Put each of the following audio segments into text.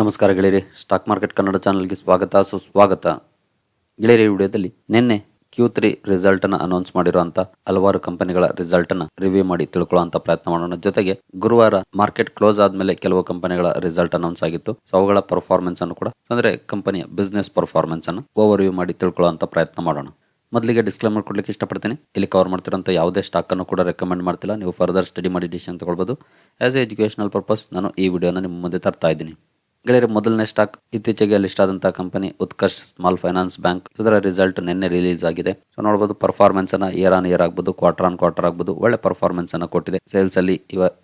ನಮಸ್ಕಾರ ಗೆಳೆಯರಿ stock market Kannada ಚಾನಲ್ಗೆ ಸ್ವಾಗತ, ಸುಸ್ವಾಗತ. ಗೆಳೆಯರಿ ವಿಡಿಯೋದಲ್ಲಿ ನಿನ್ನೆ ಕ್ಯೂ ತ್ರೀ ರಿಸಲ್ಟ್ ಅನ್ನು ಅನೌನ್ಸ್ ಮಾಡಿರುವಂತ ಹಲವಾರು ಕಂಪನಿಗಳ ರಿಸಲ್ಟ್ ಅನ್ನು ರಿವ್ಯೂ ಮಾಡಿ ತಿಳ್ಕೊಳ್ಳುವಂತ ಪ್ರಯತ್ನ ಮಾಡೋಣ. ಜೊತೆಗೆ ಗುರುವಾರ ಮಾರ್ಕೆಟ್ ಕ್ಲೋಸ್ ಆದ್ಮೇಲೆ ಕೆಲವು ಕಂಪನಿಗಳ ರಿಸಲ್ಟ್ ಅನೌನ್ಸ್ ಆಗಿತ್ತು. ಸೊ ಅವುಗಳ ಪರ್ಫಾರ್ಮೆನ್ಸ್ ಅನ್ನು ಕೂಡ, ಅಂದ್ರೆ ಕಂಪನಿಯ ಬಿಸ್ನೆಸ್ ಪರ್ಫಾರ್ಮೆನ್ಸ್ ಅನ್ನು ಓವರ್ ವ್ಯೂ ಮಾಡಿ ತಿಳ್ಕೊಳ್ಳುವಂತ ಪ್ರಯತ್ನ ಮಾಡೋಣ. ಮೊದಲಿಗೆ ಡಿಸ್ಕ್ಲೇಮರ್ ಕೊಡ್ಲಿಕ್ಕೆ ಇಷ್ಟಪಡ್ತೀನಿ. ಇಲ್ಲಿ ಕವರ್ ಮಾಡ್ತಿರೋಂಥ ಯಾವುದೇ ಸ್ಟಾಕ್ ಅನ್ನು ಕೂಡ ರೆಕಮೆಂಡ್ ಮಾಡ್ತಿಲ್ಲ. ನೀವು ಫರ್ದರ್ ಸ್ಟಡಿ ಮಾಡಿ ಡಿಸಿಷನ್ ತಗೊಳ್ಬೋದು. ಆಸ್ ಎ ಎಜುಕೇಶನಲ್ ಪರ್ಪಸ್ ನಾನು ಈ ವಿಡಿಯೋನ ನಿಮ್ಮ ಮುಂದೆ ತರ್ತಾ ಇದ್ದೀನಿ. ಗೆಳೆಯರೆ, ಮೊದಲನೇ ಸ್ಟಾಕ್ ಇತ್ತೀಚೆಗೆ ಲಿಸ್ಟ್ ಆದಂತಹ company Utkarsh small finance bank. ಇದರ ರಿಸಲ್ಟ್ ನಿನ್ನೆ ರಿಲೀಸ್ ಆಗಿದೆ. ಸೊ ನೋಡಬಹುದು ಪರ್ಫಾರ್ಮೆನ್ಸ್ ಅನ್ನ ಇಯರ್ ಆನ್ ಇಯರ್ ಆಗ್ಬೋದು ಕ್ವಾರ್ಟರ್ ಆನ್ ಕ್ವಾರ್ಟರ್ ಆಗ್ಬೋದು, ಒಳ್ಳೆ ಪರ್ಫಾರ್ಮೆನ್ಸ್ ಅನ್ನ ಕೊಟ್ಟಿದೆ. ಸೇಲ್ಸ್ ಅಲ್ಲಿ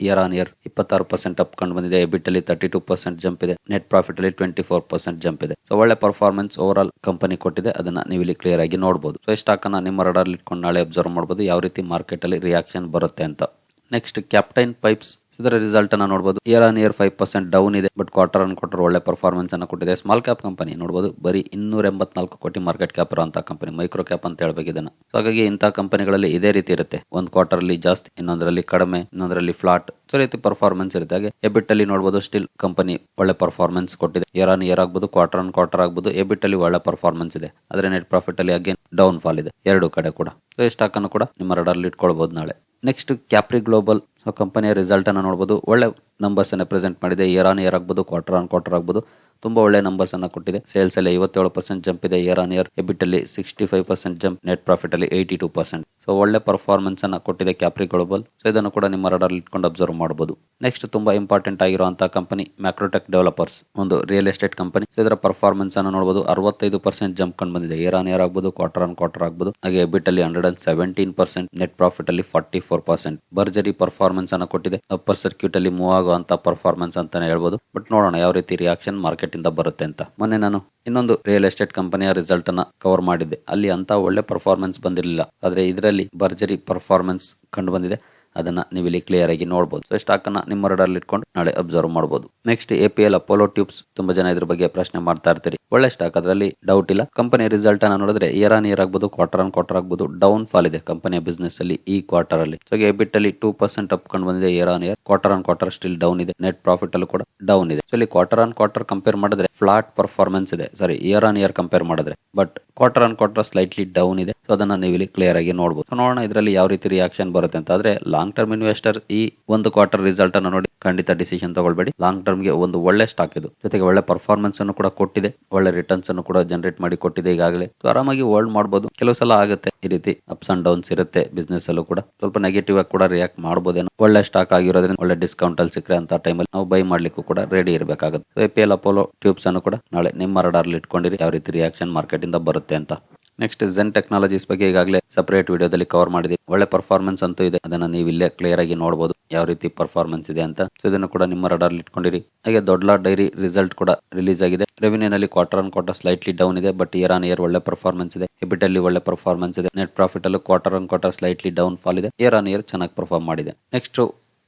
ಇಯರ್ ಆನ್ ಇಯರ್ ಇಪ್ಪತ್ತಾರು ಪರ್ಸೆಂಟ್ ಅಪ್ ಕಂಡು ಬಂದಿದೆ. ಎಬಿಟ್ ಅಲ್ಲಿ ತರ್ಟಿ ಟೂ ಪರ್ಸೆಂಟ್ ಜಂಪ್ ಇದೆ. ನೆಟ್ ಪ್ರಾಫಿಟ್ ಅಲ್ಲಿ ಟ್ವೆಂಟಿ ಫೋರ್ ಪರ್ಸೆಂಟ್ ಜಂಪ್ ಇದೆ. ಸೊ ಒಳ್ಳೆ ಪರ್ಫಾರ್ಮೆನ್ಸ್ ಓವರ್ ಆಲ್ ಕಂಪನಿ ಕೊಟ್ಟಿದೆ. ಅದನ್ನ ನೀವು ಇಲ್ಲಿ ಕ್ಲಿಯರ್ ಆಗಿ ನೋಡಬಹುದು ಸೊ ಸ್ಟಾಕ್ ಅನ್ನ ನಿಮ್ಮ ರಡಾರ್ ಇಟ್ಕೊಂಡು ನಾಳೆ ಅಬ್ಸರ್ವ್ ಮಾಡಬಹುದು ಯಾವ ರೀತಿ ಮಾರ್ಕೆಟ್ ಅಲ್ಲಿ ರಿಯಾಕ್ಷನ್ ಬರುತ್ತೆ ಅಂತ. ನೆಕ್ಸ್ಟ್ ಕ್ಯಾಪ್ಟೈನ್ ಪೈಪ್ಸ್ ಇದರ ರಿಸಲ್ಟ್ ಅನ್ನ ನೋಡಬಹುದು year on year five percent down ಇದೆ ಬಟ್ ಕ್ವಾರ್ಟರ್ ಅನ್ ಕ್ವಾರ್ಟರ್ ಒಳ್ಳೆ ಪರ್ಫಾರ್ಮೆನ್ಸ್ ಅನ್ನ ಕೊಟ್ಟಿದೆ. ಸ್ಮಾಲ್ ಕ್ಯಾಪ್ ಕಂಪನಿ ನೋಡಬಹುದು ಬರೀ ಇನ್ನೂರ ಎಂಬತ್ನಾಲ್ಕು ಕೋಟಿ ಮಾರ್ಕೆಟ್ ಕ್ಯಾಪ್ ಇರುವಂತಹ ಕಂಪನಿ ಮೈಕ್ರೋ ಕ್ಯಾಪ್ ಅಂತ ಹೇಳಬೇಕು ಇದನ್ನ. ಸೊ ಹಾಗಾಗಿ ಇಂತಹ ಕಂಪನಿಗಳಲ್ಲಿ ಇದೇ ರೀತಿ ಇರುತ್ತೆ. ಒಂದ್ ಕ್ವಾರ್ಟರ್ ಅಲ್ಲಿ ಜಾಸ್ತಿ, ಇನ್ನೊಂದರಲ್ಲಿ ಕಡಿಮೆ, ಇನ್ನೊಂದರಲ್ಲಿ ಫ್ಲಾಟ್ ಸೊ ರೀತಿ ಪರ್ಫಾರ್ಮೆನ್ಸ್ ಇರುತ್ತೆ. ಹಾಗೆ ಎಬಿಟ್ ಅಲ್ಲಿ ನೋಡಬಹುದು ಸ್ಟಿಲ್ ಕಂಪನಿ ಒಳ್ಳೆ ಪರ್ಫಾರ್ಮೆನ್ಸ್ ಕೊಟ್ಟಿದೆ. ಇಯರ್ ಆನ್ ಇಯರ್ ಆಗ್ಬಹುದು ಕ್ವಾರ್ಟರ್ ಆನ್ ಕ್ವಾರ್ಟರ್ ಆಗ್ಬಹುದು ಎಬಿಟ್ ಅಲ್ಲಿ ಒಳ್ಳೆ ಪರ್ಫಾರ್ಮೆನ್ಸ್ ಇದೆ. ಆದ್ರೆ ನೆಟ್ ಪ್ರಾಫಿಟ್ ಅಲ್ಲಿ ಅಗೇನ್ ಡೌನ್ ಫಾಲ್ ಇದೆ. ಎರಡು ಕಡೆ ಕೂಡ. ಸೊ ಸ್ಟಾಕ್ ಅನ್ನು ಕೂಡ ನಿಮ್ಮ ರಡಾರ್ ಇಟ್ಕೊಳ್ಬಹುದು ನಾಳೆ. ನೆಕ್ಸ್ಟ್ ಕ್ಯಾಪ್ರಿ ಗ್ಲೋಬಲ್ ಸೊ ಕಂಪನಿಯ ರಿಸಲ್ಟ್ ನೋಡ್ಬೋದು. ಒಳ್ಳೆ ನಂಬರ್ಸನ್ನು ಪ್ರೆಸೆಂಟ್ ಮಾಡಿದೆ. ಇಯರ್ ಆನ್ ಇಯರ್ ಆಗ್ಬೋದು ಕ್ವಾರ್ಟರ್ ಆನ್ ಕ್ವಾರ್ಟರ್ ಆಗ್ಬೋದು. ತುಂಬಾ ಒಳ್ಳೆ ನಂಬರ್ಸನ್ನು ಕೊಟ್ಟಿದೆ. ಸೇಲ್ಸ್ ಅಲ್ಲಿ ಐವತ್ತೇಳು ಪರ್ಸೆಂಟ್ ಜಂಪ್ ಇದೆ. ಇಯರ್ ಆನ್ ಇಯರ್ ಎಬಿಟ್ ಅಲ್ಲಿ sixty five percent jump net ಪ್ರಾಫಿಟಲ್ಲಿ eighty two percent so ಒಳ್ಳೆ ಪರ್ಫಾರ್ಮೆನ್ಸ್ ಅನ್ನ ಕೊಟ್ಟಿದೆ ಕ್ಯಾಪ್ರಿ ಗ್ಲೋಬಲ್ ಸೊ ಇದನ್ನು ಕೂಡ ನಿಮ್ಮ ರಡಾರ್ ಇಟ್ಕೊಂಡು ಅಬ್ಸರ್ವ್ ಮಾಡಬಹುದು ನೆಕ್ಸ್ಟ್ ತುಂಬಾ ಇಂಪಾರ್ಟೆಂಟ್ ಆಗಿರುವಂತಹ ಕಂಪನಿ ಮ್ಯಾಕ್ರೋಟೆಕ್ ಡೆವಲಪರ್ಸ್ ಒಂದು ರಿಯಲ್ ಎಸ್ಟೇಟ್ ಕಂಪನಿ ಸೊ ಇದರ ಪರ್ಫಾರ್ಮೆನ್ಸ್ ಅನ್ನು ನೋಡಬಹುದು ಅರವತ್ತೈದು ಪರ್ಸೆಂಟ್ ಜಂಪ್ ಕಂಡು ಬಂದಿದೆ. ಇಯರ್ ಆನ್ ಇಯರ್ ಆಗ್ಬೋದು ಕ್ವಾರ್ಟರ್ ಆನ್ ಕ್ವಾರ್ಟರ್ ಆಗಬಹುದು ಹಾಗೆ ಎಬಿಟ್ ಅಲ್ಲಿ hundred and seventeen percent net profit ಅಲ್ಲಿ ಫಾರ್ಟಿ ಫೋರ್ ಪರ್ಸೆಂಟ್ ಭರ್ಜರಿ ಪರ್ಫಾರ್ಮೆನ್ಸ್ ಅನ್ನು ಕೊಟ್ಟಿದೆ. ಅಪ್ಪರ್ ಸರ್ಕ್ಯೂಟ್ ಅಲ್ಲಿ ಮೂವ್ ಆಗುವಂತ ಪರ್ಫಾರ್ಮೆನ್ಸ್ ಅಂತಾನೆ ಹೇಳಬಹುದು ಬಟ್ ನೋಡೋಣ ಯಾವ ರೀತಿ ರಿಯಾಕ್ಷನ್ ಮಾರ್ಕೆಟ್ ಇಂದ ಬರುತ್ತೆ ಅಂತ. ಮೊನ್ನೆ ನಾನು ಇನ್ನೊಂದು ರಿಯಲ್ ಎಸ್ಟೇಟ್ ಕಂಪನಿಯ ರಿಸಲ್ಟ್ ಅನ್ನ ಕವರ್ ಮಾಡಿದ್ದೆ. ಅಲ್ಲಿ ಅಂತ ಒಳ್ಳೆ ಪರ್ಫಾರ್ಮೆನ್ಸ್ ಬಂದಿರಲಿಲ್ಲ. ಆದ್ರೆ ಇದರಲ್ಲಿ ಭರ್ಜರಿ ಪರ್ಫಾರ್ಮೆನ್ಸ್ ಕಂಡು ಬಂದಿದೆ. ಅದನ್ನ ನೀವು ಇಲ್ಲಿ ಕ್ಲಿಯರ್ ಆಗಿ ನೋಡಬಹುದು ಸೊ ಸ್ಟಾಕ್ ಅನ್ನ ನಿಮ್ಮ ರಡಾರ್ ಇಟ್ಕೊಂಡು ನಾಳೆ ಅಬ್ಸರ್ವ್ ಮಾಡಬಹುದು next A P L Apollo tubes ತುಂಬಾ ಜನ ಇದ್ರ ಬಗ್ಗೆ ಪ್ರಶ್ನೆ ಮಾಡ್ತಾ ಇರ್ತೀರಿ. ಒಳ್ಳೆ ಸ್ಟಾಕ್ ಅದರಲ್ಲಿ ಡೌಟ್ ಇಲ್ಲ. ಕಂಪನಿ ರಿಸಲ್ಟ್ ಅನ್ನ ನೋಡಿದ್ರೆ ಇಯರ್ ಆನ್ ಇಯರ್ ಆಗ್ಬೋದು ಕ್ವಾರ್ಟರ್ ಆನ್ ಕ್ವಾರ್ಟರ್ ಆಗ್ಬೋದು ಡೌನ್ ಫಾಲ್ ಇದೆ ಕಂಪನಿಯ ಬಿಸ್ನೆಸ್ ಅಲ್ಲಿ ಈ ಕ್ವಾರ್ಟರ್ ಅಲ್ಲಿ. ಸೊ ಎಬಿಟ್ ಅಲ್ಲಿ ಟೂ ಪರ್ಸೆಂಟ್ ಅಪ್ ಬಂದಿದೆ year on year quarter on quarter still down ಇದೆ. ನೆಟ್ ಪ್ರಾಫಿಟ್ ಅಲ್ಲೂ ಕೂಡ ಡೌನ್ ಇದೆ. ಸೊ ಇಲ್ಲಿ ಕ್ವಾರ್ಟರ್ ಆನ್ ಕ್ವಾರ್ಟರ್ ಕಂಪೇರ್ ಮಾಡಿದ್ರೆ ಫ್ಲಾಟ್ ಪರ್ಫಾರ್ಮೆನ್ಸ್ ಇದೆ. Sorry year on year compare ಮಾಡಿದ್ರೆ. But quarter on quarter slightly down ಇದೆ. ಸೊ ಅದನ್ನ ನೀವು ಇಲ್ಲಿ ಕ್ಲಿಯರ್ ಆಗಿ ನೋಡಬಹುದು ನೋಡೋಣ ಇದರಲ್ಲಿ ಯಾವ ರೀತಿ ರಿಯಾಕ್ಷನ್ ಬರುತ್ತೆ ಅಂತ. ಆದ್ರೆ ಟರ್ಮ್ ಇನ್ವೆಸ್ಟರ್ ಈ ಒಂದು ಕ್ವಾರ್ಟರ್ ರಿಸಲ್ಟ್ ಅನ್ನು ನೋಡಿ ಖಂಡಿತ ಡಿಸಿಷನ್ ತಗೊಳ್ಬೇಡಿ. ಲಾಂಗ್ ಟರ್ಮ್ಗೆ ಒಂದು ಒಳ್ಳೆ ಸ್ಟಾಕ್ ಇದು. ಜೊತೆಗೆ ಒಳ್ಳೆ ಪರ್ಫಾರ್ಮೆನ್ಸ್ ಅನ್ನು ಕೂಡ ಕೊಟ್ಟಿದೆ. ಒಳ್ಳೆ ರಿಟರ್ನ್ಸ್ ಅನ್ನು ಕೂಡ ಜನರೇಟ್ ಮಾಡಿ ಕೊಟ್ಟಿದೆ ಈಗಾಗಲೇ. ಆರಾಮಾಗಿ ಹೋಲ್ಡ್ ಮಾಡಬಹುದು ಕೆಲವು ಸಲ ಆಗುತ್ತೆ ಈ ರೀತಿ ಅಪ್ಸ್ ಅಂಡ್ ಡೌನ್ಸ್ ಇರುತ್ತೆ ಬಿಸ್ನೆಸ್ ಅಲ್ಲೂ ಕೂಡ. ಸ್ವಲ್ಪ ನೆಗೆಟಿವ್ ಆಗಿ ಕೂಡ ರಿಯಾಕ್ಟ್ ಮಾಡಬಹುದೇನೋ ಒಳ್ಳೆ ಸ್ಟಾಕ್ ಆಗಿರೋದ್ರಿಂದ ಒಳ್ಳೆ ಡಿಸ್ಕೌಂಟ್ ಅಲ್ಲಿ ಸಿಕ್ಕರೆ ಅಂತ ಟೈಮಲ್ಲಿ ನಾವು ಬೈ ಮಾಡ್ಲಿಕ್ಕೂ ಕೂಡ ರೆಡಿ ಇರಬೇಕಾಗುತ್ತೆ. ಎ ಪಿ ಅಪೋಲೋ ಟ್ಯೂಬ್ಸ್ ಅನ್ನು ಕೂಡ ನಾಳೆ ನಿಮ್ಮ ರಡಾರ್ ಇಟ್ಕೊಂಡಿರಿ. ಯಾವ ರೀತಿ ರಿಯಾಕ್ಷನ್ ಮಾರ್ಕೆಟ್ ಇಂದ ಬರುತ್ತೆ ಅಂತ. ನೆಕ್ಸ್ಟ್ ಜೆನ್ ಟೆಕ್ನಾಲಜೀಸ್ ಬಗ್ಗೆ ಈಗಾಗಲೇ ಸಪರೇಟ್ ವಿಡಿಯೋದಲ್ಲಿ ಕವರ್ ಮಾಡಿದೆ. ಒಳ್ಳೆ ಪರ್ಫಾರ್ಮೆನ್ಸ್ ಅಂತೂ ಇದೆ. ಅದನ್ನ ನೀವು ಇಲ್ಲೇ ಕ್ಲಿಯರ್ ಆಗಿ ನೋಡಬಹುದು ಯಾವ ರೀತಿ ಪರ್ಫಾರ್ಮೆನ್ಸ್ ಇದೆ ಅಂತ. ಸೊ ಇದನ್ನು ಕೂಡ ನಿಮ್ಮ ರಡಾರ್ ಇಟ್ಕೊಂಡಿರಿ. ಹಾಗೆ ದೊಡ್ಡ ಡೈರಿ ರಿಸಲ್ಟ್ ಕೂಡ ರಿಲೀಸ್ ಆಗಿದೆ. ರೆವಿನ್ಯೂ ನಲ್ಲಿ quarter on quarter slightly down ಇದೆ. ಬಟ್ ಇಯರ್ ಆನ್ ಇಯರ್ ಒಳ್ಳೆ ಪರ್ಫಾರ್ಮೆನ್ಸ್ ಇದೆ. ಎಬಿಟ್ ಅಲ್ಲಿ ಒಳ್ಳೆ ಪರ್ಫಾರ್ಮೆನ್ಸ್ ಇದೆ. ನೆಟ್ ಪ್ರಾಫಿಟ್ ಅಲ್ಲೂ quarter on quarter slightly down fall ಇದೆ. ಇಯರ್ ಆನ್ ಇಯರ್ ಚೆನ್ನಾಗಿ ಪರ್ಫಾರ್ಮ್ ಮಾಡಿದೆ. ನೆಕ್ಸ್ಟ್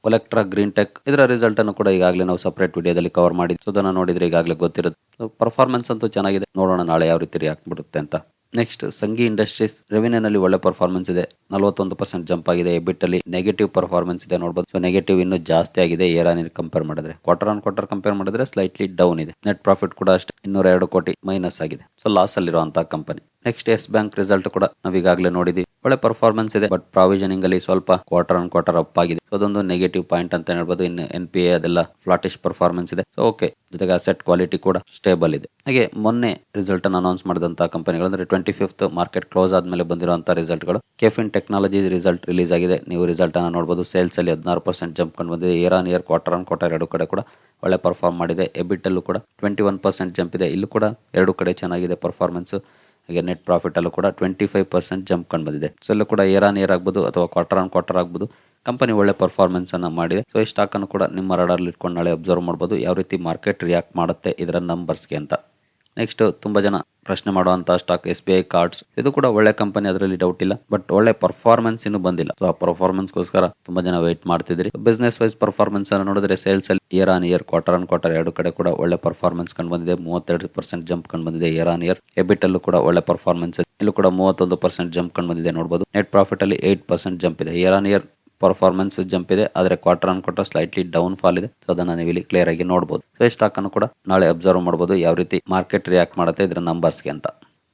ಒಲೆಕ್ಟ್ರಾ ಗ್ರೀನ್ ಟೆಕ್ ಇದರ ರಿಸಲ್ಟ್ ಅನ್ನು ಕೂಡ ಈಗಾಗಲೇ ನಾವು ಸಪರೇಟ್ ವಿಡಿಯೋದಲ್ಲಿ ಕವರ್ ಮಾಡಿ ಅದನ್ನ ನೋಡಿದ್ರೆ ಈಗಾಗಲೇ ಗೊತ್ತಿರುತ್ತೆ. ಪರ್ಫಾರ್ಮೆನ್ಸ್ ಅಂತೂ ಚೆನ್ನಾಗಿದೆ. ನೋಡೋಣ ನಾಳೆ ಯಾವ ರೀತಿ ರಿಯಾಕ್ಟ್ ಬಿಡುತ್ತೆ ಅಂತ. ನೆಕ್ಸ್ಟ್ ಸಂಘಿ ಇಂಡಸ್ಟ್ರೀಸ್ ರೆವಿನ್ಯೂ ನಲ್ಲಿ ಒಳ್ಳೆ ಪರ್ಫಾರ್ಮೆನ್ಸ್ ಇದೆ. ನಲವತ್ತೊಂದು ಪರ್ಸೆಂಟ್ ಜಂಪ್ ಆಗಿದೆ. ಎಬಿಟ್ ಅಲ್ಲಿ ನೆಗೆಟಿವ್ ಪರ್ಫಾರ್ಮೆನ್ಸ್ ಇದೆ ನೋಡಬಹುದು ಸೊ ನೆಗೆಟಿವ್ ಇನ್ನು ಜಾಸ್ತಿ ಆಗಿದೆ. ಏರ್ ಆನ್ ಕಂಪೇರ್ ಮಾಡಿದ್ರೆ. ಕ್ವಾರ್ಟರ್ ಆನ್ ಕ್ವಾರ್ಟರ್ ಕಂಪೇರ್ ಮಾಡಿದ್ರೆ ಸ್ಲೈಟ್ಲಿ ಡೌನ್ ಇದೆ. ನೆಟ್ ಪ್ರಾಫಿಟ್ ಕೂಡ ಅಷ್ಟೇ ಇನ್ನೂರ ಎರಡು ಕೋಟಿ ಮೈನಸ್ ಆಗಿದೆ. ಸೊ ಲಾಸ್ ಅಲ್ಲಿರುವಂತಹ company next Yes bank result ಕೂಡ ನಾವು ಈಗಾಗಲೇ ನೋಡಿದ್ವಿ. ಒಳ್ಳೆ ಪರ್ಫಾರ್ಮೆನ್ಸ್ ಇದೆ. ಬಟ್ ಪ್ರಾವಿಷನಿಂಗ್ ಅಲ್ಲಿ ಸ್ವಲ್ಪ ಕ್ವಾರ್ಟರ್ ಆನ್ ಕ್ವಾರ್ಟರ್ ಅಪ್ ಆಗಿದೆ. ಅದೊಂದು ನೆಗೆಟಿವ್ ಪಾಯಿಂಟ್ ಅಂತ ಹೇಳ್ಬೋದು. ಇನ್ ಎನ್ ಪಿ ಎ ಅದೆಲ್ಲ ಫ್ಲಾಟಿಶ್ ಪರ್ಫಾರ್ಮೆನ್ಸ್ ಇದೆ. ಸೊ ಓಕೆ ಜೊತೆಗೆ ಅಸೆಟ್ ಕ್ವಾಲಿಟಿ ಕೂಡ ಸ್ಟೇಬಲ್ ಇದೆ. ಹಾಗೆ ಮೊನ್ನೆ ರಿಸಲ್ಟ್ ಅನ್ನು ಅನೌನ್ಸ್ ಮಾಡಿದಂತಹ ಕಂಪನಿಗಳು ಅಂದ್ರೆ ಟ್ವೆಂಟಿ ಫಿಫ್ತ್ ಮಾರ್ಕೆಟ್ ಕ್ಲೋಸ್ ಆದ್ಮೇಲೆ ಬಂದಿರುವಂತಹ ರಿಸಲ್ಟ್ಗಳು. ಕೆಫಿನ್ ಟೆಕ್ನಾಲಜಿ ರಿಸಲ್ಟ್ ರಿಲೀಸ್ ಆಗಿದೆ. ನೀವು ರಿಸಲ್ಟ್ ಅನ್ನು ನೋಡಬಹುದು ಸೇಲ್ಸ್ ಅಲ್ಲಿ ಹದಿನಾರು ಪರ್ಸೆಂಟ್ ಜಂಪ್ ಕಂಡು ಬಂದಿದೆ. Year on year quarter on quarter ಎರಡು ಕಡೆ ಕೂಡ ಒಳ್ಳೆ ಪರ್ಫಾರ್ಮ್ ಮಾಡಿದೆ. ಎಬಿಟ್ ಅಲ್ಲೂ ಕೂಡ ಟ್ವೆಂಟಿ ಒನ್ ಪರ್ಸೆಂಟ್ ಜಂಪ್ ಇದೆ. ಇಲ್ಲೂ ಕೂಡ ಎರಡು ಕಡೆ ಚೆನ್ನಾಗಿದೆ ಪರ್ಫಾರ್ಮೆನ್ಸ್ ಹಾಗೆ ನೆಟ್ ಪ್ರಾಫಿಟ್ ಅಲ್ಲೂ ಕೂಡ ಟ್ವೆಂಟಿ ಫೈವ್ ಪರ್ಸೆಂಟ್ ಜಂಪ್ ಕಂಡು ಬಂದಿದೆ. ಸೊ ಇಲ್ಲೂ ಕೂಡ ಇಯರ್ ಆನ್ ಇಯರ್ ಆಗ್ಬೋದು ಅಥವಾ ಕ್ವಾರ್ಟರ್ ಆನ್ ಕ್ವಾರ್ಟರ್ ಆಗ್ಬೋದು. ಕಂಪನಿ ಒಳ್ಳೆ ಪರ್ಫಾರ್ಮೆನ್ಸ್ ಅನ್ನ ಮಾಡಿದೆ. ಸೊ ಈ ಸ್ಟಾಕ್ ಅನ್ನು ಕೂಡ ನಿಮ್ಮ ರಡಾರ್ ಇಟ್ಕೊಂಡು ನಾಳೆ ಅಬ್ಸರ್ವ್ ಮಾಡಬಹುದು ಯಾವ ರೀತಿ ಮಾರ್ಕೆಟ್ ರಿಯಾಕ್ಟ್ ಮಾಡುತ್ತೆ ಇದರ ನಂಬರ್ಸ್ಗೆ ಅಂತ. ನೆಕ್ಸ್ಟ್ ತುಂಬಾ ಜನ ಪ್ರಶ್ನೆ ಮಾಡುವಂತ stock S B I cards ಇದು ಕೂಡ ಒಳ್ಳೆ ಕಂಪನಿ ಅದರಲ್ಲಿ ಡೌಟ್ ಇಲ್ಲ ಬಟ್ ಒಳ್ಳೆ ಪರ್ಫಾರ್ಮೆನ್ಸ್ ಇನ್ನು ಬಂದಿಲ್ಲ. ಸೊ ಆ ಪರ್ಫಾರ್ಮೆನ್ಸ್ ಗೋಸ್ಕರ ತುಂಬಾ ಜನ ವೇಟ್ ಮಾಡ್ತಿದ್ರಿ. ಬಿಸ್ನೆಸ್ ವೈಸ್ ಪರ್ಫಾರ್ಮೆನ್ಸ್ ಅನ್ನು ನೋಡಿದ್ರೆ ಸೇಲ್ಸ್ ಅಲ್ಲಿ year on year quarter on quarter ಎರಡು ಕಡೆ ಕೂಡ ಒಳ್ಳೆ ಪರ್ಫಾರ್ಮೆನ್ಸ್ ಕಂಡು ಬಂದಿದೆ. ಮೂವತ್ತೆರಡು ಪರ್ಸೆಂಟ್ ಜಂಪ್ ಕಂಡು ಬಂದಿದೆ ಇಯರ್ ಆನ್ ಇಯರ್ ಎಬಿಟ್ ಅಲ್ಲೂ ಕೂಡ ಒಳ್ಳೆ ಪರ್ಫಾರ್ಮೆನ್ಸ್ ಇಲ್ಲೂ ಕೂಡ ಮೂವತ್ತೊಂದು ಪರ್ಸೆಂಟ್ ಜಂಪ್ ಕಂಡು ಬಂದಿದೆ ನೋಡಬಹುದು ನೆಟ್ ಪ್ರಾಫಿಟ್ ಅಲ್ಲಿ ಏಟ್ ಪರ್ಸೆಂಟ್ ಜಂಪ್ ಇದೆ. Year on year performance jump ಇದೆ. ಆದರೆ quarter on quarter slightly down fall ಇದೆ. ಸೊ ಅದನ್ನ ನೀವು ಇಲ್ಲಿ ಕ್ಲಿಯರ್ ಆಗಿ ನೋಡಬಹುದು ಸೊ ಈ ಸ್ಟಾಕ್ ಅನ್ನು ಕೂಡ ನಾಳೆ ಅಬ್ಸರ್ವ್ ಮಾಡಬಹುದು ಯಾವ ರೀತಿ ಮಾರ್ಕೆಟ್ ರಿಯಾಕ್ಟ್ ಮಾಡುತ್ತೆ ಇದರ ನಂಬರ್ಸ್ಗೆ ಅಂತ.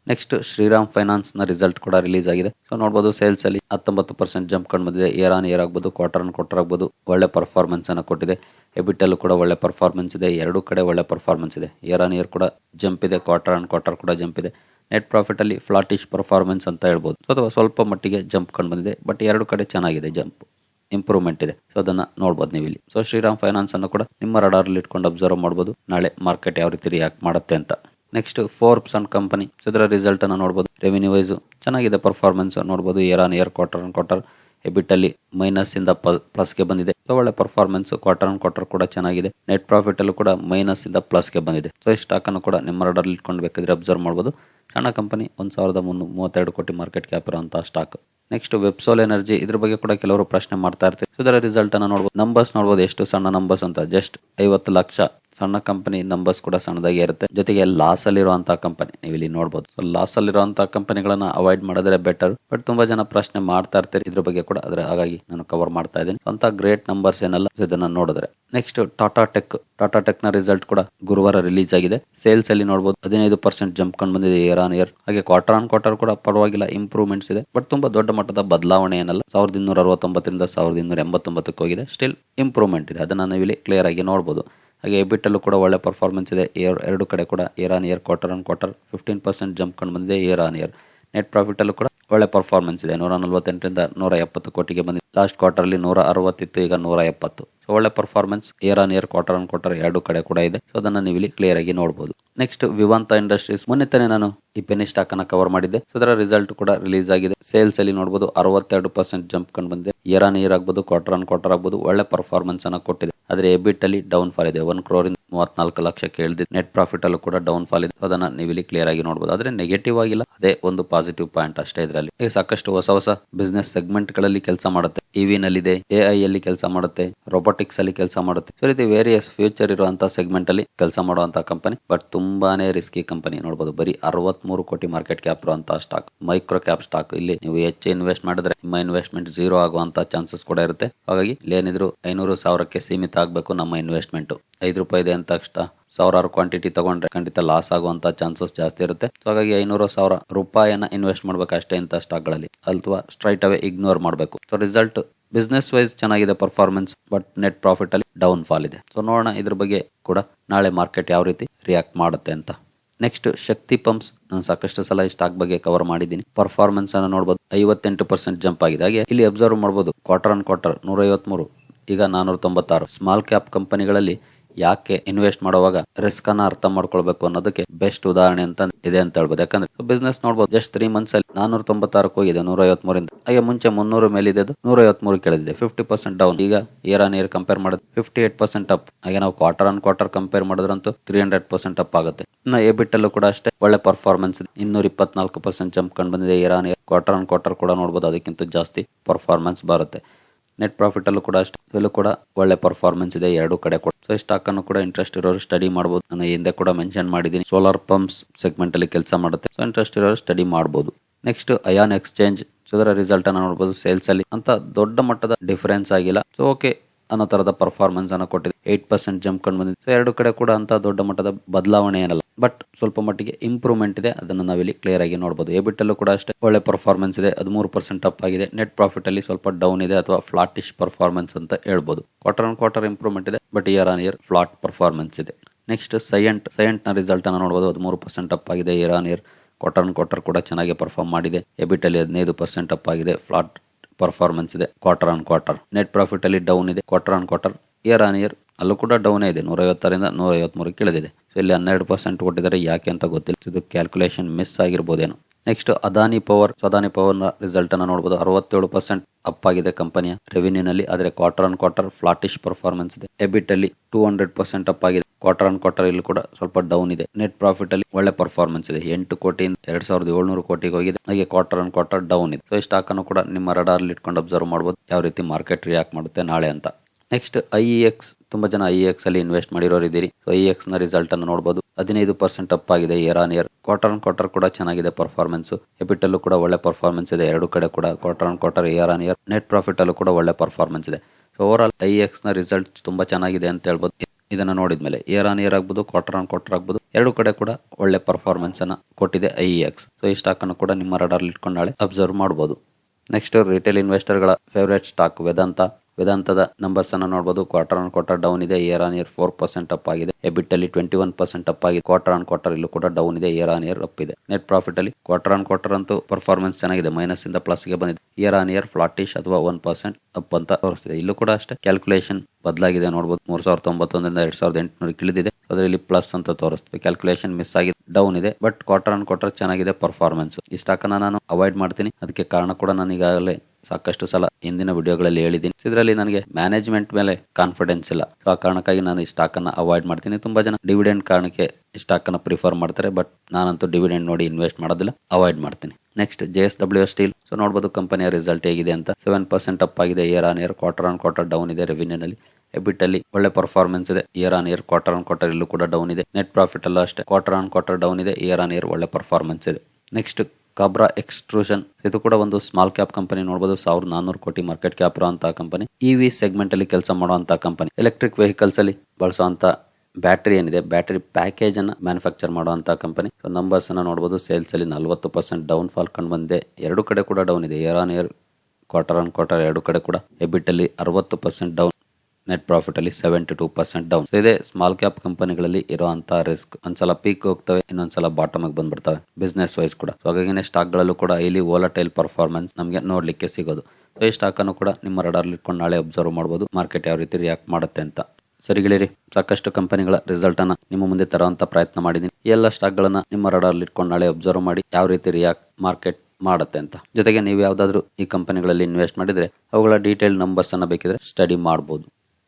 ನೆಕ್ಸ್ಟ್ ಶ್ರೀರಾಮ್ ಫೈನಾನ್ಸ್ನ ರಿಸಲ್ಟ್ ಕೂಡ ರಿಲೀಸ್ ಆಗಿದೆ. ಸೊ ನೋಡಬಹುದು ಸೇಲ್ಸ್ ಅಲ್ಲಿ ಹತ್ತೊಂಬತ್ತು ಪರ್ಸೆಂಟ್ ಜಂಪ್ ಕಂಡು ಬಂದಿದೆ. ಇಯರ್ ಆನ್ ಇಯರ್ ಆಗ್ಬೋದು ಕ್ವಾರ್ಟರ್ ಆನ್ ಕ್ವಾರ್ಟರ್ ಆಗಬಹುದು ಒಳ್ಳೆ ಪರ್ಫಾರ್ಮೆನ್ಸ್ ಅನ್ನು ಕೊಟ್ಟಿದೆ. ಎಬಿಟ್ ಅಲ್ಲೂ ಕೂಡ ಒಳ್ಳೆ ಪರ್ಫಾರ್ಮೆನ್ಸ್ ಇದೆ. ಎರಡು ಕಡೆ ಒಳ್ಳೆ ಪರ್ಫಾರ್ಮೆನ್ಸ್ ಇದೆ. ಇಯರ್ ಆನ್ ಇಯರ್ ಕೂಡ ಜಂಪ್ ಇದೆ. ಕ್ವಾರ್ಟರ್ ಆನ್ ಕ್ವಾರ್ಟರ್ ಕೂಡ ಜಂಪ್ ಇದೆ. ನೆಟ್ ಪ್ರಾಫಿಟಲ್ಲಿ ಫ್ಲಾಟಿಶ್ ಪರ್ಫಾರ್ಮೆನ್ಸ್ ಅಂತ ಹೇಳ್ಬೋದು. ಅಥವಾ ಸ್ವಲ್ಪ ಮಟ್ಟಿಗೆ ಜಂಪ್ ಕಂಡು ಬಂದಿದೆ ಬಟ್ ಎರಡು ಕಡೆ ಚೆನ್ನಾಗಿದೆ ಜಂಪ್ ಇಂಪ್ರೂವ್ಮೆಂಟ್ ಇದೆ. ಸೊ ಅದನ್ನ ನೋಡ್ಬೋದು ನೀವು ಇಲ್ಲಿ ಸೊ ಶ್ರೀರಾಮ್ ಫೈನಾನ್ಸ್ ಅನ್ನು ಕೂಡ ನಿಮ್ಮ ರಡಾರ್ ಇಟ್ಕೊಂಡು ಅಬ್ಸರ್ವ್ ಮಾಡಬಹುದು ನಾಳೆ ಮಾರ್ಕೆಟ್ ಯಾವ ರೀತಿ ರಿಯಾಕ್ಟ್ ಮಾಡುತ್ತೆ ಅಂತ. ನೆಕ್ಸ್ಟ್ ಫೋರ್ಬ್ಸ್ ಅಂಡ್ ಕಂಪನಿ ಇದರ ರಿಸಲ್ಟ್ ಅನ್ನು ನೋಡಬಹುದು ರೆವಿನ್ಯೂ ವೈಸ್ ಚೆನ್ನಾಗಿದೆ ಪರ್ಫಾರ್ಮೆನ್ಸ್ ನೋಡಬಹುದು year on year quarter on quarter EBIT ಅಲ್ಲಿ ಮೈನಸ್ ಇಂದ ಪ್ಲಸ್ಗೆ ಬಂದಿದೆ. ಸೊ ಒಳ್ಳೆ ಪರ್ಫಾರ್ಮೆನ್ಸ್ ಕ್ವಾರ್ಟರ್ ಆನ್ ಕ್ವಾರ್ಟರ್ ಕೂಡ ಚೆನ್ನಾಗಿದೆ. ನೆಟ್ ಪ್ರಾಫಿಟ್ ಅಲ್ಲೂ ಕೂಡ ಮೈನಸ್ ಇಂದ ಪ್ಲಸ್ಗೆ ಬಂದಿದೆ. ಸೊ ಈ ಸ್ಟಾಕ್ ಅನ್ನು ಕೂಡ ನಿಮ್ಮ ರಡಾರ್ ಇಟ್ಕೊಂಡು ಬೇಕಾದ್ರೆ ಅಬ್ಸರ್ವ್ ಮಾಡಬಹುದು ಸಣ್ಣ ಕಂಪನಿ ಒಂದು ಸಾವಿರದ ಮುನ್ನೂರ ಮೂವತ್ತೆರಡು ಕೋಟಿ ಮಾರ್ಕೆಟ್ ಕ್ಯಾಪ್ ಇರೋಂಥ stock next Websol energy ಇದ್ರ ಬಗ್ಗೆ ಕೂಡ ಕೆಲವರು ಪ್ರಶ್ನೆ ಮಾಡ್ತಾ ಇರ್ತಾರೆ ಇದರ ರಿಸಲ್ಟ್ ಅನ್ನ ನೋಡಬಹುದು ನಂಬರ್ಸ್ ನೋಡಬಹುದು ಎಷ್ಟು ಸಣ್ಣ ನಂಬರ್ಸ್ ಅಂತ. ಜಸ್ಟ್ ಐವತ್ತು ಲಕ್ಷ ಸಣ್ಣ ಕಂಪನಿ ನಂಬರ್ಸ್ ಕೂಡ ಸಣ್ಣದಾಗಿ ಇರುತ್ತೆ. ಜೊತೆಗೆ ಲಾಸ್ ಅಲ್ಲಿ ಇರುವಂತಹ ಕಂಪನಿ ನೀವು ಇಲ್ಲಿ ನೋಡಬಹುದು ಸೊ ಲಾಸ್ ಅಲ್ಲಿರುವಂತಹ ಕಂಪನಿಗಳನ್ನ ಅವಾಯ್ಡ್ ಮಾಡಿದ್ರೆ ಬೆಟರ್ ಬಟ್ ತುಂಬಾ ಜನ ಪ್ರಶ್ನೆ ಮಾಡ್ತಾ ಇರ್ತಾರೆ. ಇದ್ರ ಬಗ್ಗೆ ಕೂಡ. ಅದ್ರ ಹಾಗಾಗಿ ನಾನು ಕವರ್ ಮಾಡ್ತಾ ಇದ್ದೀನಿ. ಅಂತ ಗ್ರೇಟ್ ನಂಬರ್ಸ್ ಏನಲ್ಲ. ಇದನ್ನ ನೋಡಿದ್ರೆ. ನೆಕ್ಸ್ಟ್ ಟಾಟಾ ಟೆಕ್ ಟಾಟಾ ಟೆಕ್ನ ರಿಸಲ್ಟ್ ಕೂಡ ಗುರುವಾರ ರಿಲೀಸ್ ಆಗಿದೆ. ಸೇಲ್ಸ್ ಅಲ್ಲಿ ನೋಡಬಹುದು ಹದಿನೈದು ಪರ್ಸೆಂಟ್ ಜಂಪ್ ಕಂಡು ಬಂದಿದೆ ಇಯರ್ ಆನ್ ಇಯರ್ ಹಾಗೆ ಕ್ವಾರ್ಟರ್ ಆನ್ ಕ್ವಾರ್ಟರ್ ಕೂಡ ಪರವಾಗಿಲ್ಲ. ಇಂಪ್ರೂವ್ಮೆಂಟ್ಸ್ ಇದೆ. ಬಟ್ ತುಂಬಾ ದೊಡ್ಡ ಮಟ್ಟದ ಬದಲಾವಣೆ ಏನಲ್ಲ ಸಾವಿರದ ಇನ್ನೂರ ಅರವತ್ತೊಂಬತ್ತರಿಂದ ಸಾವಿರದ ಇನ್ನೂರ ಎಂಬತ್ತೊಂಬತ್ತಕ್ಕೆ ಹೋಗಿದೆ. ಸ್ಟಿಲ್ ಇಂಪ್ರೂವ್ಮೆಂಟ್ ಇದೆ. ಅದನ್ನ ನಾವು ಇಲ್ಲಿ ಕ್ಲಿಯರ್ ಆಗಿ ನೋಡಬಹುದು ಹಾಗೆ ಎಬಿಟಲ್ಲೂ ಕೂಡ ಒಳ್ಳೆ ಪರ್ಫಾರ್ಮೆನ್ಸ್ ಇದೆ. ಇಯರ್ ಎರಡು ಕಡೆ ಕೂಡ year on year quarter on quarter fifteen percent jump ಕಂಡು ಬಂದಿದೆ ಇಯರ್ ಆನ್ ಇಯರ್ ನೆಟ್ ಪ್ರಾಫಿಟಲ್ಲೂ ಕೂಡ ಒಳ್ಳೆ ಪರ್ಫಾರ್ಮೆನ್ಸ್ ಇದೆ. ನೂರ ನಲವತ್ತೆಂಟರಿಂದ ನೂರ ಎಪ್ಪತ್ತು ಕೋಟಿಗೆ ಬಂದಿದೆ. ಲಾಸ್ಟ್ ಕ್ವಾರ್ಟರ್ ಅಲ್ಲಿ ನೂರ ಅರವತ್ತಿತ್ತು, ಈಗ ನೂರ ಎಪ್ಪತ್ತು. ಸೊ ಒಳ್ಳೆ performance year on year quarter on quarter ಎರಡು ಕಡೆ ಕೂಡ ಇದೆ. ಸೊ ಅದನ್ನ ನೀವು ಇಲ್ಲಿ ಕ್ಲಿಯರ್ ಆಗಿ ನೋಡಬಹುದು ನೆಕ್ಸ್ಟ್ ವಿವಾಂತ ಇಂಡಸ್ಟ್ರೀಸ್ ಮೊನ್ನೆ ತಾನೇ ನಾನು ಈ ಪೆನಿ ಸ್ಟಾಕ್ ಅನ್ನ ಕವರ್ ಮಾಡಿದೆ ಅದರ ರಿಸಲ್ಟ್ ಕೂಡ ರಿಲೀಸ್ ಆಗಿದೆ. ಸೇಲ್ಸ್ ಅಲ್ಲಿ ನೋಡಬಹುದು ಅರವತ್ತೆರಡು ಪರ್ಸೆಂಟ್ ಜಂಪ್ ಕಂಡು ಬಂದಿದೆ. Year on year quarter on quarter ಆಗಬಹುದು ಒಳ್ಳೆ ಪರ್ಫಾರ್ಮೆನ್ಸ್ ಅನ್ನ ಕೊಟ್ಟಿದೆ. ಆದ್ರೆ ಎಬಿಟ್ ಅಲ್ಲಿ ಡೌನ್ ಫಾಲ್ ಇದೆ ಒನ್ ಕ್ರೋರ್ ಮೂವತ್ನಾಲ್ಕು ಲಕ್ಷಕ್ಕೆ ಕೇಳಿದೆ ನೆಟ್ ಪ್ರಾಫಿಟ್ ಅಲ್ಲೂ ಕೂಡ ಡೌನ್ ಫಾಲ್ ಇದೆ ಅದನ್ನ ನೀವು ಇಲ್ಲಿ ಕ್ಲಿಯರ್ ಆಗಿ ನೋಡಬಹುದು ಆದ್ರೆ ನೆಗೆಟಿವ್ ಆಗಿಲ್ಲ. ಅದೇ ಒಂದು ಪಾಸಿಟಿವ್ ಪಾಯಿಂಟ್ ಅಷ್ಟೇ ಇದರಲ್ಲಿ. ಸಾಕಷ್ಟು ಹೊಸ ಹೊಸ ಬಿಸ್ನೆಸ್ ಸೆಗ್ಮೆಂಟ್ಗಳಲ್ಲಿ ಕೆಲಸ ಮಾಡುತ್ತೆ. ಇವಿ ಎ ಎಐ ಅಲ್ಲಿ ಕೆಲಸ ಮಾಡುತ್ತೆ ರೊಬೊಟಿಕ್ಸ್ ಅಲ್ಲಿ ಕೆಲಸ ಮಾಡುತ್ತೆ. ಈ ರೀತಿ ವೇರಿಯಸ್ ಫ್ಯೂಚರ್ ಇರುವಂತಹ ಸೆಗ್ಮೆಂಟ್ ಅಲ್ಲಿ ಕೆಲಸ ಮಾಡುವಂತಹ ಕಂಪನಿ ಬಟ್ ತುಂಬಾನೇ ರಿಸ್ಕಿ ಕಂಪನಿ ನೋಡಬಹುದು ಬರೀ ಅರವತ್ಮೂರು ಕೋಟಿ ಮಾರ್ಕೆಟ್ ಕ್ಯಾಪ್ ಇರುವಂತಹ ಸ್ಟಾಕ್ ಮೈಕ್ರೋ ಕ್ಯಾಪ್ ಸ್ಟಾಕ್ ಇಲ್ಲಿ ನೀವು ಹೆಚ್ಚು ಇನ್ವೆಸ್ಟ್ ಮಾಡಿದ್ರೆ ನಿಮ್ಮ ಇನ್ವೆಸ್ಟ್ಮೆಂಟ್ ಜೀರೋ ಆಗುವಂತ ಚಾನ್ಸಸ್ ಕೂಡ ಇರುತ್ತೆ. ಹಾಗಾಗಿ ಇಲ್ಲಿ ಏನಿದ್ರು ಐನೂರು ಸಾವಿರಕ್ಕೆ ಸೀಮಿತ ಆಗಬೇಕು ನಮ್ಮ ಇನ್ವೆಸ್ಟ್ಮೆಂಟ್ ಐದು ರೂಪಾಯಿ ಇದೆ ಅಂತ ತಕ್ಷಣ ಸಾವಿರಾರು ಕ್ವಾಂಟಿಟಿ ತಗೊಂಡ್ರೆ ಖಂಡಿತ ಲಾಸ್ ಆಗುವಂತ ಚಾನ್ಸಸ್ ಜಾಸ್ತಿ ಇರುತ್ತೆ. ಸೊ ಹಾಗಾಗಿ ಐನೂರು ಸಾವಿರ ರೂಪಾಯಿಯನ್ನ ಇನ್ವೆಸ್ಟ್ ಮಾಡ್ಬೇಕು ಅಷ್ಟೇ ಸ್ಟಾಕ್ಗಳಲ್ಲಿ. ಅಥವಾ ಸ್ಟ್ರೈಟ್ ಅವೇ ಇಗ್ನೋರ್ ಮಾಡಬೇಕು. ಸೊ ರಿಸಲ್ಟ್ ಬಿಸ್ನೆಸ್ ವೈಸ್ ಚೆನ್ನಾಗಿದೆ ಪರ್ಫಾರ್ಮೆನ್ಸ್ ಬಟ್ ನೆಟ್ ಪ್ರಾಫಿಟ್ ಅಲ್ಲಿ ಡೌನ್ ಫಾಲ್ ಇದೆ. ಸೊ ನೋಡೋಣ ಇದ್ರ ಬಗ್ಗೆ ಕೂಡ ನಾಳೆ ಮಾರ್ಕೆಟ್ ಯಾವ ರೀತಿ ರಿಯಾಕ್ಟ್ ಮಾಡುತ್ತೆ ಅಂತ. ನೆಕ್ಸ್ಟ್ ಶಕ್ತಿ ಪಂಪ್ಸ್ ನಾನು ಸಾಕಷ್ಟು ಸಲ ಈ ಸ್ಟಾಕ್ ಬಗ್ಗೆ ಕವರ್ ಮಾಡಿದ್ದೀನಿ. ಪರ್ಫಾರ್ಮೆನ್ಸ್ ಅನ್ನು ನೋಡಬಹುದು ಐವತ್ತೆಂಟು ಪರ್ಸೆಂಟ್ ಜಂಪ್ ಆಗಿದೆ. ಹಾಗೆ ಇಲ್ಲಿ ಅಬ್ಸರ್ವ್ ಮಾಡಬಹುದು ಕ್ವಾರ್ಟರ್ ಆನ್ ಕ್ವಾರ್ಟರ್ ನೂರ ಐವತ್ಮೂರು ಈಗ ನಾನೂರ ತೊಂಬತ್ತಾರು ಸ್ಮಾಲ್ ಕ್ಯಾಪ್ ಕಂಪನಿಗಳಲ್ಲಿ ಯಾಕೆ ಇನ್ವೆಸ್ಟ್ ಮಾಡುವಾಗ ರಿಸ್ಕ್ ಅನ್ನ ಅರ್ಥ ಮಾಡ್ಕೊಳ್ಬೇಕು ಅನ್ನೋದಕ್ಕೆ ಬೆಸ್ಟ್ ಉದಾಹರಣೆ ಅಂತ ಇದೆ ಅಂತ ಹೇಳ್ಬೋದು. ಯಾಕಂದ್ರೆ ಬಿಸ್ನೆಸ್ ನೋಡಬಹುದು ಜಸ್ಟ್ ತ್ರೀ ಮಂತ್ಸ್ ಅಲ್ಲಿ ನಾನೂರ ತೊಂಬತ್ತಾರಕ್ಕೆ ಹೋಗಿದೆ ನೂರ ಐವತ್ಮೂರಿಂದ ಹಾಗೆ ಮುಂಚೆ ಮುನ್ನೂರು ಮೇಲಿದೆ ನೂರ ಐವತ್ಮೂರು ಕೆಳದಿದೆ ಫಿಫ್ಟಿ ಪರ್ಸೆಂಟ್ ಡೌನ್ ಈಗ ಇಯರ್ ಆನ್ ಇಯರ್ ಕಂಪೇರ್ ಮಾಡಿದ್ರೆ ಫಿಫ್ಟಿ ಏಟ್ ಪರ್ಸೆಂಟ್ ಅಪ್ ಹಾಗೆ ನಾವು ಕ್ವಾರ್ಟರ್ ಆನ್ ಕ್ವಾರ್ಟರ್ ಕಂಪೇರ್ ಮಾಡಿದ್ರಂತೂ ತ್ರೀ ಹಂಡ್ರೆಡ್ ಪರ್ಸೆಂಟ್ ಅಪ್ ಆಗುತ್ತೆ. ಇನ್ನು ಎಬಿಟ್ ಅಲ್ಲೂ ಕೂಡ ಅಷ್ಟೇ ಒಳ್ಳೆ ಪರ್ಫಾರ್ಮೆನ್ಸ್ ಇದೆ. ಇನ್ನೂರ ಇಪ್ಪತ್ನಾಲ್ಕು ಪರ್ಸೆಂಟ್ ಜಂಪ್ ಕಂಡು ಬಂದಿದೆ year on year quarter on quarter ಕೂಡ ನೋಡಬಹುದು ಅದಕ್ಕಿಂತ ಜಾಸ್ತಿ ಪರ್ಫಾರ್ಮೆನ್ಸ್ ಬರುತ್ತೆ. ನೆಟ್ ಪ್ರಾಫಿಟ್ ಅಲ್ಲೂ ಕೂಡ ಅಷ್ಟೇ. ಇದರಲ್ಲೂ ಕೂಡ ಒಳ್ಳೆ ಪರ್ಫಾರ್ಮೆನ್ಸ್ ಇದೆ, ಎರಡು ಕಡೆ ಕೂಡ. ಸೊ ಸ್ಟಾಕ್ ಅನ್ನು ಕೂಡ ಇಂಟ್ರೆಸ್ಟ್ ಇರೋರು ಸ್ಟಡಿ ಮಾಡಬಹುದು ನಾನು ಹಿಂದೆ ಕೂಡ ಮೆನ್ಷನ್ ಮಾಡಿದ್ದೀನಿ. ಸೋಲಾರ್ ಪಂಪ್ಸ್ ಸೆಗ್ಮೆಂಟ್ ಅಲ್ಲಿ ಕೆಲಸ ಮಾಡುತ್ತೆ. ಸೊ ಇಂಟ್ರೆಸ್ಟ್ ಇರೋರು ಸ್ಟಡಿ ಮಾಡಬಹುದು ನೆಕ್ಸ್ಟ್ ಅಯಾನ್ ಎಕ್ಸ್ಚೇಂಜ್ ಸೊ ಇದರ ರಿಸಲ್ಟ್ ಅನ್ನು ನೋಡಬಹುದು ಸೇಲ್ಸ್ ಅಲ್ಲಿ. ಅಂತ ದೊಡ್ಡ ಮಟ್ಟದ ಡಿಫರೆನ್ಸ್ ಆಗಿಲ್ಲ. ಸೊ ಓಕೆ ಅನ್ನೋ ತರದ ಪರ್ಫಾರ್ಮೆನ್ಸ್ ಅನ್ನು ಕೊಟ್ಟಿದೆ. ಏಟ್ ಪರ್ಸೆಂಟ್ ಜಂಪ್ ಕಂಡು ಬಂದಿದೆ. ಎರಡು ಕಡೆ ಕೂಡ ಅಂತ ದೊಡ್ಡ ಮಟ್ಟದ ಬದಲಾವಣೆ ಏನಲ್ಲ. ಬಟ್ ಸ್ವಲ್ಪ ಮಟ್ಟಿಗೆ ಇಂಪ್ರೂವ್ಮೆಂಟ್ ಇದೆ. ಅದನ್ನ ನಾವಿಲ್ಲಿ ಕ್ಲಿಯರ್ ಆಗಿ ನೋಡಬಹುದು ಎಬಿಟ್ ಅಲ್ಲೂ ಕೂಡ ಅಷ್ಟೇ ಒಳ್ಳೆ ಪರ್ಫಾರ್ಮೆನ್ಸ್ ಇದೆ. ಹದಿಮೂರು ಪರ್ಸೆಂಟ್ ಅಪ್ ಆಗಿದೆ. ನೆಟ್ ಪ್ರಾಫಿಟ್ ಅಲ್ಲಿ ಸ್ವಲ್ಪ ಡೌನ್ ಇದೆ ಅಥವಾ ಫ್ಲಾಟಿಶ್ ಪರ್ಫಾರ್ಮೆನ್ಸ್ ಅಂತ ಹೇಳ್ಬೋದು. ಕ್ವಾರ್ಟರ್ ಆನ್ ಕ್ವಾರ್ಟರ್ ಇಂಪ್ರೂವ್ಮೆಂಟ್ ಇದೆ. But year on year flat performance ಇದೆ. ನೆಕ್ಸ್ಟ್ ಸೈಯಂಟ್ ಸೈಯಂಟ್ನ ರಿಸಲ್ಟ್ ಅನ್ನು ನೋಡಬಹುದು ಹದಿಮೂರು ಪರ್ಸೆಂಟ್ ಅಪ್ ಆಗಿದೆ year on year quarter on quarter ಕೂಡ ಚೆನ್ನಾಗಿ ಪರ್ಫಾರ್ಮ್ ಮಾಡಿದೆ. ಎಬಿಟ್ ಅಲ್ಲಿ ಹದಿನೈದು ಪರ್ಸೆಂಟ್ ಅಪ್ ಆಗಿದೆ. ಫ್ಲಾಟ್ ಪರ್ಫಾರ್ಮೆನ್ಸ್ ಇದೆ quarter on quarter net profit ಅಲ್ಲಿ ಡೌನ್ ಇದೆ quarter on quarter year on year ಅಲ್ಲೂ ಕೂಡ ಡೌನ್ ಇದೆ. ನೂರ ಐವತ್ತರಿಂದ ನೂರ ಐವತ್ಮೂರು ಇಳಿದಿದೆ. ಸೊ ಇಲ್ಲಿ ಹನ್ನೆರಡು ಪರ್ಸೆಂಟ್ ಕೊಟ್ಟಿದ್ದಾರೆ. ಯಾಕೆ ಅಂತ ಗೊತ್ತಿಲ್ಲ. ಇದು ಕ್ಯಾಲ್ಕುಲೇಷನ್ ಮಿಸ್ ಆಗಿರ್ಬೋದೇನು. ನೆಕ್ಸ್ಟ್ ಅದಾನಿ ಪವರ್ ಅದಾನಿ ಪವರ್ನ ರಿಸಲ್ಟ್ ಅನ್ನ ನೋಡಬಹುದು ಅರವತ್ತೇಳು ಪರ್ಸೆಂಟ್ ಅಪ್ ಆಗಿದೆ ಕಂಪನಿಯ ರೆವಿನ್ಯೂ ನಲ್ಲಿ. ಆದ್ರೆ quarter on quarter flattish performance ಇದೆ. ಎಬಿಟ್ ಅಲ್ಲಿ ಟೂ ಹಂಡ್ರೆಡ್ ಪರ್ಸೆಂಟ್ ಅಪ್ ಆಗಿದೆ. ಕ್ವಾರ್ಟರ್ ಆನ್ ಕ್ವಾರ್ಟರ್ ಇಲ್ಲಿ ಕೂಡ ಸ್ವಲ್ಪ ಡೌನ್ ಇದೆ. ನೆಟ್ ಪ್ರಾಫಿಟ್ ಅಲ್ಲಿ ಒಳ್ಳೆ ಪರ್ಫಾರ್ಮೆನ್ಸ್ ಇದೆ. ಎಂಟು ಕೋಟಿಯಿಂದ ಎರಡ್ ಸಾವಿರದ ಏಳ್ನೂರು ಕೋಟಿಗೆ ಹೋಗಿದೆ. ಹಾಗೆ ಕ್ವಾರ್ಟರ್ ಆನ್ ಕ್ವಾರ್ಟರ್ ಡೌನ್ ಇದೆ. ಸೊ ಈ ಸ್ಟಾಕ್ ಅನ್ನು ಕೂಡ ನಿಮ್ಮ ರಡಾರ್ ಇಟ್ಕೊಂಡು ಅಬ್ಸರ್ವ್ ಮಾಡಬಹುದು ಯಾವ ರೀತಿ ಮಾರ್ಕೆಟ್ ರಿಯಾಕ್ಟ್ ಮಾಡುತ್ತೆ ನಾಳೆ ಅಂತ. ನೆಕ್ಸ್ಟ್ ಐ ಎಕ್ಸ್ ತುಂಬಾ ಜನ ಐ ಎಕ್ಸ್ ಅಲ್ಲಿ ಇನ್ವೆಸ್ಟ್ ಮಾಡಿರೋರು ಇದ್ದೀರಿ. ಸೊ ಐ ಎಕ್ಸ್ನ ರಿಸಲ್ಟ್ ಅನ್ನು ನೋಡಬಹುದು ಹದಿನೈದು ಪರ್ಸೆಂಟ್ ಅಪ್ ಆಗಿದೆ year on year quarter on quarter ಕೂಡ ಚೆನ್ನಾಗಿದೆ ಪರ್ಫಾರ್ಮೆನ್ಸ್ ಎಪಿಟಲ್ಲೂ ಕೂಡ ಒಳ್ಳೆ ಪರ್ಫಾರ್ಮೆನ್ಸ್ ಇದೆ. ಎರಡು ಕಡೆ ಕೂಡ quarter on quarter year on year net profit ಅಲ್ಲೂ ಕೂಡ ಒಳ್ಳೆ ಪರ್ಫಾರ್ಮೆನ್ಸ್ ಇದೆ. ಸೊ ಓವರ್ ಆಲ್ ಐ ಎಕ್ಸ್ನ ರಿಸಲ್ಟ್ ತುಂಬಾ ಚೆನ್ನಾಗಿದೆ ಅಂತ ಹೇಳ್ಬೋದು. ಇದನ್ನ ನೋಡಿದ್ಮೇಲೆ ಇಯರ್ ಆನ್ ಇಯರ್ ಆಗ್ಬೋದು ಕ್ವಾರ್ಟರ್ ಆನ್ ಕ್ವಾರ್ಟರ್ ಆಗ್ಬೋದು, ಎರಡು ಕಡೆ ಕೂಡ ಒಳ್ಳೆ ಪರ್ಫಾರ್ಮೆನ್ಸ್ ಅನ್ನ ಕೊಟ್ಟಿದೆ ಐ ಎಕ್ಸ್ ಸೊ ಈ ಸ್ಟಾಕ್ ಅನ್ನು ಕೂಡ ನಿಮ್ಮ ರಡಾರ್ ಇಟ್ಕೊಂಡು ನಾಳೆ ಅಬ್ಸರ್ವ್ ಮಾಡಬಹುದು ನೆಕ್ಸ್ಟ್ ರಿಟೇಲ್ ಇನ್ವೆಸ್ಟರ್ಗಳ ಫೇವರೇಟ್ ಸ್ಟಾಕ್ ವೇದಾಂತ ವೇದಾಂತದ ನಂಬರ್ಸ್ ಅನ್ನು ನೋಡಬಹುದು ಕ್ವಾರ್ಟರ್ ಆನ್ ಕ್ವಾರ್ಟರ್ ಡೌನ್ ಇದೆ year on year four percent up ಆಗಿದೆ. ಎಬಿಟ್ ಅಲ್ಲಿ ಟ್ವೆಂಟಿ ಒನ್ ಪರ್ಸೆಂಟ್ ಅಪ್ ಆಗಿದೆ. ಕ್ವಾರ್ಟರ್ ಆನ್ ಕ್ವಾರ್ಟರ್ ಇಲ್ಲೂ ಕೂಡ ಡೌನ್ ಇದೆ ಇಯರ್ ಆನ್ ಇಯರ್ ಅಪ್ ಇದೆ. ನೆಟ್ ಪ್ರಾಫಿಟ್ ಅಲ್ಲಿ ಕ್ವಾರ್ಟರ್ ಆನ್ ಕ್ವಾರ್ಟರ್ ಅಂತೂ ಪರ್ಫಾರ್ಮೆನ್ಸ್ ಚೆನ್ನಾಗಿದೆ. ಮೈನಸ್ ಇಂದ ಪ್ಲಸ್ಗೆ ಬಂದಿದೆ. ಇಯರ್ ಆನ್ ಇಯರ್ ಫ್ಲಾಟಿಶ್ ಅಥವಾ ಒನ್ ಪರ್ಸೆಂಟ್ ಅಪ್ ಅಂತ ತೋರಿಸ್ತಿದೆ. ಇಲ್ಲೂ ಕೂಡ ಅಷ್ಟೇ ಕ್ಯಾಲ್ಕುಲೇಷನ್ ಬದಲಾಗಿದೆ ನೋಡಬಹುದು ಮೂರ್ ಸಾವಿರದ ತೊಂಬತ್ತೊಂದರಿಂದ ಎರಡ್ ಸಾವಿರದ ಎಂಟುನೂರು ಇಳಿದಿದೆ ಅದರಲ್ಲಿ ಪ್ಲಸ್ ಅಂತ ತೋರಿಸ್ತದೆ. ಕ್ಯಾಲ್ಕುಲೇಷನ್ ಮಿಸ್ ಆಗಿದೆ ಡೌನ್ ಇದೆ ಬಟ್ ಕ್ವಾರ್ಟರ್ ಆನ್ ಕ್ವಾರ್ಟರ್ ಚೆನ್ನಾಗಿದೆ ಪರ್ಫಾರ್ಮೆನ್ಸ್ ಈ ಸ್ಟಾಕ್ ನಾನು ಅವಾಯ್ಡ್ ಮಾಡ್ತೀನಿ. ಅದಕ್ಕೆ ಕಾರಣ ಕೂಡ ನಾನು ಈಗಾಗಲೇ ಸಾಕಷ್ಟು ಸಲ ಹಿಂದಿನ ವಿಡಿಯೋಗಳಲ್ಲಿ ಹೇಳಿದ್ದೀನಿ. ಇದರಲ್ಲಿ ನನಗೆ ಮ್ಯಾನೇಜ್ಮೆಂಟ್ ಮೇಲೆ ಕಾನ್ಫಿಡೆನ್ಸ್ ಇಲ್ಲ. ಆ ಕಾರಣಕ್ಕಾಗಿ ನಾನು ಈ ಸ್ಟಾಕ್ ಅನ್ನ ಅವಾಯ್ಡ್ ಮಾಡ್ತೀನಿ. ತುಂಬಾ ಜನ ಡಿವಿಡೆಂಡ್ ಕಾರಣಕ್ಕೆ ಸ್ಟಾಕ್ ಅನ್ನ ಪ್ರಿಫರ್ ಮಾಡ್ತಾರೆ. ಬಟ್ ನಾನಂತೂ ಡಿವಿಡೆಂಡ್ ನೋಡಿ ಇನ್ವೆಸ್ಟ್ ಮಾಡೋದಿಲ್ಲ. ಅವಾಯ್ಡ್ ಮಾಡ್ತೀನಿ. Next J S W steel so ನೋಡಬಹುದು ಕಂಪನಿಯ ರಿಸಲ್ಟ್ ಹೇಗಿದೆ ಅಂತ. ಸೆವೆನ್ ಪರ್ಸೆಂಟ್ ಅಪ್ ಆಗಿದೆ year on year quarter on quarter down ಇದೆ ರೆವಿನ್ಯೂ ನಲ್ಲಿ. ಎಬಿಟ್ ಅಲ್ಲಿ ಒಳ್ಳೆ ಪರ್ಫಾರ್ಮೆನ್ಸ್ ಇದೆ. Year on year quarter on quarter ಇಲ್ಲೂ ಕೂಡ ಡೌನ್ ಇದೆ. ನೆಟ್ ಪ್ರಾಫಿಟ್ ಅಲ್ಲೂ ಅಷ್ಟೇ. ಕ್ವಾರ್ಟರ್ ಆನ್ ಕ್ವಾರ್ಟರ್ ಡೌನ್ ಇದೆ. ಇಯರ್ ಆನ್ ಇಯರ್ ಒಳ್ಳೆ ಪರ್ಫಾರ್ಮೆನ್ಸ್ ಇದೆ. ನೆಕ್ಸ್ಟ್ ಕಾಬ್ರಾ ಎಕ್ಸ್ಟ್ರೂಷನ್ ಇದು ಕೂಡ ಒಂದು ಸ್ಮಾಲ್ ಕ್ಯಾಪ್ ಕಂಪನಿ ನೋಡಬಹುದು ಸಾವಿರದ ನಾನೂರು ಕೋಟಿ ಮಾರ್ಕೆಟ್ ಕ್ಯಾಪ್ ಇರುವಂತಹ ಕಂಪನಿ ಇವಿ ಸೆಗ್ಮೆಂಟ್ ಅಲ್ಲಿ ಕೆಲಸ ಮಾಡುವಂತಹ ಕಂಪನಿ ಎಲೆಕ್ಟ್ರಿಕ್ ವೆಹಿಕಲ್ಸ್ ಅಲ್ಲಿ ಬಳಸುವಂತ ಬ್ಯಾಟರಿ ಏನಿದೆ? ಬ್ಯಾಟರಿ ಪ್ಯಾಕೇಜ್ ಅನ್ನ ಮ್ಯಾನುಫ್ಯಾಕ್ಚರ್ ಮಾಡುವಂತಹ ಕಂಪನಿ ನಂಬರ್ಸ್ ಅನ್ನ ನೋಡಬಹುದು ಸೇಲ್ಸ್ ಅಲ್ಲಿ ನಲವತ್ತು ಪರ್ಸೆಂಟ್ ಡೌನ್ ಫಾಲ್ ಕಂಡು ಬಂದಿದೆ. ಎರಡು ಕಡೆ ಕೂಡ ಡೌನ್ ಇದೆ. Year on year quarter on quarter ಎರಡು ಕಡೆ ಕೂಡ. ಎಬಿಟ್ ಅಲ್ಲಿ ಅರವತ್ತು ಪರ್ಸೆಂಟ್ ಡೌನ್ ನೆಟ್ ಪ್ರಾಫಿಟ್ ಅಲ್ಲಿ ಸೆವೆಂಟಿ ಟೂ ಪರ್ಸೆಂಟ್ ಡೌನ್ ಇದೆ ಸ್ಮಾಲ್ ಕ್ಯಾಪ್ ಕಂಪನಿಗಳಲ್ಲಿ ಇರುವಂತಹ ರಿಸ್ಕ್ ಒಂದ್ಸಲ ಪೀಕ್ ಹೋಗ್ತವೆ, ಇನ್ನೊಂದ್ಸಲ ಬಾಟಮ್ ಆಗಿ ಬಂದ್ಬಿಡ್ತವೆ ಬಿಸ್ನೆಸ್ ವೈಸ್ ಕೂಡ. ಸೊ ಹಾಗಾಗಿ ಸ್ಟಾಕ್ ಗಳಲ್ಲೂ ಕೂಡ ಇಲ್ಲಿ ವೋಲಟೈಲ್ ಪರ್ಫಾರ್ಮೆನ್ಸ್ ನಮಗೆ ನೋಡ್ಲಿಕ್ಕೆ ಸಿಗೋದು. ಸೊ ಈ ಸ್ಟಾಕ್ ಅನ್ನು ಕೂಡ ನಿಮ್ಮ ರಡಾರ್ ಇಟ್ಕೊಂಡು ನಾಳೆ ಅಬ್ಸರ್ವ್ ಮಾಡಬಹುದು ಮಾರ್ಕೆಟ್ ಯಾವ ರೀತಿ ರಿಯಾಕ್ಟ್ ಮಾಡುತ್ತೆ ಅಂತ. ಸರಿಗಳಿರಿ ಸಾಕಷ್ಟು ಕಂಪನಿಗಳ ರಿಸಲ್ಟ್ ಅನ್ನ ನಿಮ್ಮ ಮುಂದೆ ತರುವಂತ ಪ್ರಯತ್ನ ಮಾಡಿದೀನಿ ಎಲ್ಲ ಸ್ಟಾಕ್ ಗಳನ್ನ ನಿಮ್ಮ ರಡಾರ್ ಇಟ್ಕೊಂಡು ನಾಳೆ ಅಬ್ಸರ್ವ್ ಮಾಡಿ ಯಾವ ರೀತಿ ರಿಯಾಕ್ಟ್ ಮಾರ್ಕೆಟ್ ಮಾಡುತ್ತೆ ಅಂತ. ಜೊತೆಗೆ ನೀವು ಯಾವ್ದಾದ್ರು ಈ ಕಂಪನಿಗಳಲ್ಲಿ ಇನ್ವೆಸ್ಟ್ ಮಾಡಿದ್ರೆ ಅವುಗಳ ಡೀಟೇಲ್ ನಂಬರ್ಸ್ ಅನ್ನ ಬೇಕಿದ್ರೆ ಸ್ಟಡಿ ಮಾಡಬಹುದು